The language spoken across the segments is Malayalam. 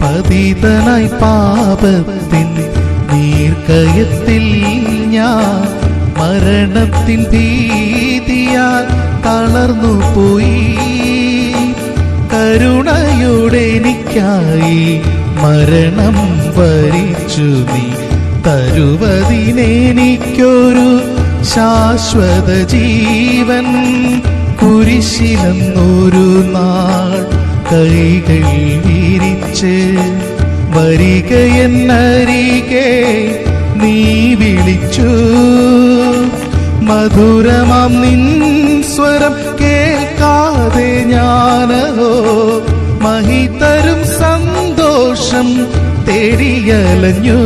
പതിതനായി പാപത്തിൻ നീർക്കയത്തിൽ ഞാൻ മരണത്തിൻ ഭീതിയാൽ തളർന്നു പോയി. കരുണയോടെ എനിക്കായി മരണം വരിച്ചു നീ തരുവതിനെനിക്കൊരു ശാശ്വത ജീവൻ കുരിശിലെന്നൊരു നാൾ കൈകൾ വിരിച്ച് വരിക എന്നരികെ നീ വിളിച്ചു. മധുരമാം നിൻ സ്വരം കേൾക്കാതെ ഞാനോ മഹിതരും സന്തോഷം തേടിയലഞ്ഞു.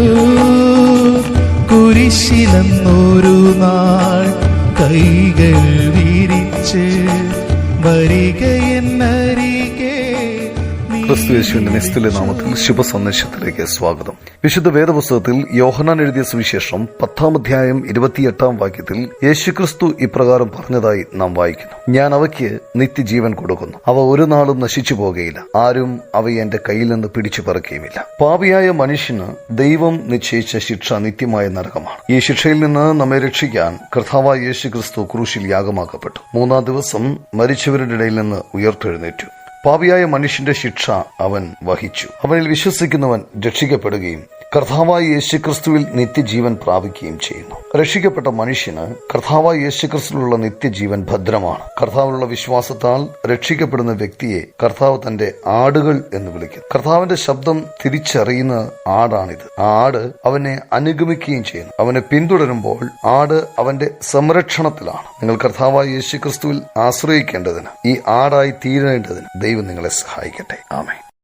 കുരിശിലെന്നൊരു നാൾ കൈകൾ വിരിച്ച് വരിക എന്നരികെ ക്രിസ്തു യേശുവിന്റെ നിസ്തുല്യ നാമത്തിൽ ശുഭ സന്ദേശത്തിലേക്ക് സ്വാഗതം. വിശുദ്ധ വേദപുസ്തകത്തിൽ യോഹനാൻ എഴുതിയ സുവിശേഷം പത്താം അധ്യായം ഇരുപത്തിയെട്ടാം വാക്യത്തിൽ യേശുക്രിസ്തു ഇപ്രകാരം പറഞ്ഞതായി നാം വായിക്കുന്നു. ഞാൻ അവയ്ക്ക് നിത്യജീവൻ കൊടുക്കുന്നു. അവ ഒരു നാളും നശിച്ചു പോകുകയില്ല ആരും അവയെ എന്റെ കയ്യിൽ നിന്ന് പിടിച്ചു പറിക്കുകയുമില്ല പാപിയായ മനുഷ്യന് ദൈവം നിശ്ചയിച്ച ശിക്ഷ നിത്യമായ നരകമാണ്. ഈ ശിക്ഷയിൽ നിന്ന് നമ്മെ രക്ഷിക്കാൻ കർത്താവായ യേശു ക്രിസ്തു ക്രൂശിൽ യാഗമാക്കപ്പെട്ടു. മൂന്നാം ദിവസം മരിച്ചവരുടെ ഇടയിൽ നിന്ന് ഉയർത്തെഴുന്നേറ്റു. പാപിയായ മനുഷ്യന്റെ ശിക്ഷ അവൻ വഹിച്ചു. അവനിൽ വിശ്വസിക്കുന്നവൻ രക്ഷിക്കപ്പെടുകയും കർത്താവായ യേശുക്രിസ്തുവിൽ നിത്യജീവൻ പ്രാപിക്കുകയും ചെയ്യുന്നു. രക്ഷിക്കപ്പെട്ട മനുഷ്യന് കർത്താവായ യേശുക്രിസ്തുവിലുള്ള നിത്യജീവൻ ഭദ്രമാണ്. കർത്താവിലുള്ള വിശ്വാസത്താൽ രക്ഷിക്കപ്പെടുന്ന വ്യക്തിയെ കർത്താവ് തന്റെ ആടുകൾ എന്ന് വിളിക്കുന്നു. കർത്താവിന്റെ ശബ്ദം തിരിച്ചറിയുന്ന ആടാണിത്. ആ ആട് അവനെ അനുഗമിക്കുകയും ചെയ്യുന്നു. അവനെ പിന്തുടരുമ്പോൾ ആട് അവന്റെ സംരക്ഷണത്തിലാണ്. നിങ്ങൾ കർത്താവായ യേശുക്രിസ്തുവിൽ ആശ്രയിക്കേണ്ടതിന് ഈ ആടായി തീരേണ്ടതിന് ദൈവം നിങ്ങളെ സഹായിക്കട്ടെ. ആമേ